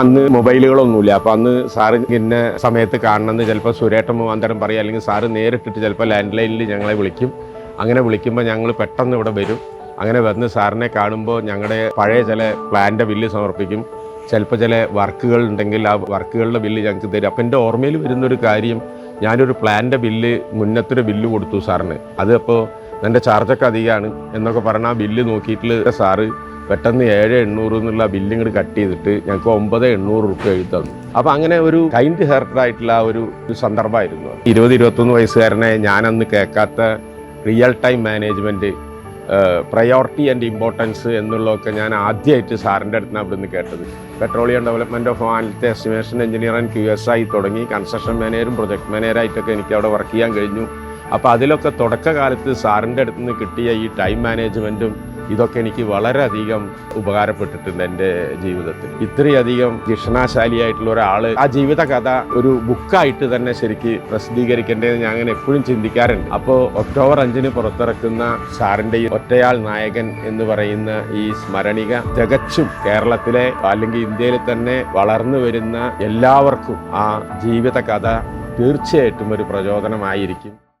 അന്ന് മൊബൈലുകളൊന്നുമില്ല. അപ്പോൾ അന്ന് സാറ് ഇന്ന സമയത്ത് കാണണമെന്ന് ചിലപ്പോൾ സുരേട്ടൻ മുഖാന്തരം പറയും. അല്ലെങ്കിൽ സാറ് നേരിട്ടിട്ട് ചിലപ്പോൾ ലാൻഡ് ലൈനിൽ ഞങ്ങളെ വിളിക്കും. അങ്ങനെ വിളിക്കുമ്പോൾ ഞങ്ങൾ പെട്ടെന്ന് ഇവിടെ വരും. അങ്ങനെ വന്ന് സാറിനെ കാണുമ്പോൾ ഞങ്ങളുടെ പഴയ ചില പ്ലാന്റെ ബില്ല് സമർപ്പിക്കും. ചിലപ്പോൾ ചില വർക്കുകൾ ഉണ്ടെങ്കിൽ ആ വർക്കുകളുടെ ബില്ല് ഞങ്ങൾക്ക് തരും. അപ്പം എന്റെ ഓർമ്മയിൽ വരുന്നൊരു കാര്യം ഞാനൊരു പ്ലാന്റെ ബില്ല് മുന്നത്തൊരു ബില്ല് കൊടുത്തു സാറിന്. അത് അപ്പോൾ എന്റെ ചാർജൊക്കെ അധികമാണ് എന്നൊക്കെ പറഞ്ഞാൽ ആ ബില്ല് നോക്കിയിട്ടുള്ള സാറ് പെട്ടെന്ന് ഏഴ് എണ്ണൂറ് എന്നുള്ള ബില്ല് കട്ട് ചെയ്തിട്ട് ഞങ്ങൾക്ക് ഒമ്പത് എണ്ണൂറ് റുപ്യ എഴുതി തന്നു. അപ്പോൾ അങ്ങനെ ഒരു കൈൻഡ് ഹെർട്ട് ആയിട്ടുള്ള ഒരു സന്ദർഭമായിരുന്നു ഇരുപത് ഇരുപത്തൊന്ന് വയസ്സുകാരനെ ഞാനന്ന് കേൾക്കാത്ത real time management priority and importance എന്നുള്ളതൊക്കെ ഞാൻ ആദ്യമായിട്ട് സാറിന്റെ അടുത്ത് നിന്ന് അവിടുന്ന് കേട്ടത്. Petroleum development of ആനത്തെ estimation engineer and Q S ആയി തുടങ്ങി കൺസ്ട്രക്ഷൻ മാനേജറും പ്രൊജക്ട് മാനേജറായിട്ടൊക്കെ എനിക്ക് അവിടെ വർക്ക് ചെയ്യാൻ കഴിഞ്ഞു. അപ്പോൾ അതിലൊക്കെ തുടക്കകാലത്ത് സാറിന്റെ അടുത്ത് നിന്ന് കിട്ടിയ ഈ ടൈം മാനേജ്മെന്റും ഇതൊക്കെ എനിക്ക് വളരെയധികം ഉപകാരപ്പെട്ടിട്ടുണ്ട് എന്റെ ജീവിതത്തിൽ. ഇത്രയധികം ജിഷണാശാലിയായിട്ടുള്ള ഒരാൾ ആ ജീവിത കഥ ഒരു ബുക്കായിട്ട് തന്നെ ശരിക്ക് പ്രസിദ്ധീകരിക്കേണ്ടതെന്ന് ഞാൻ അങ്ങനെ എപ്പോഴും ചിന്തിക്കാറുണ്ട്. അപ്പോൾ ഒക്ടോബർ അഞ്ചിന് പുറത്തിറക്കുന്ന സാറിന്റെ ഒറ്റയാൾ നായകൻ എന്ന് പറയുന്ന ഈ സ്മരണിക തികച്ചും കേരളത്തിലെ അല്ലെങ്കിൽ ഇന്ത്യയിൽ തന്നെ വളർന്നു വരുന്ന എല്ലാവർക്കും ആ ജീവിത കഥ തീർച്ചയായിട്ടും ഒരു പ്രചോദനമായിരിക്കും.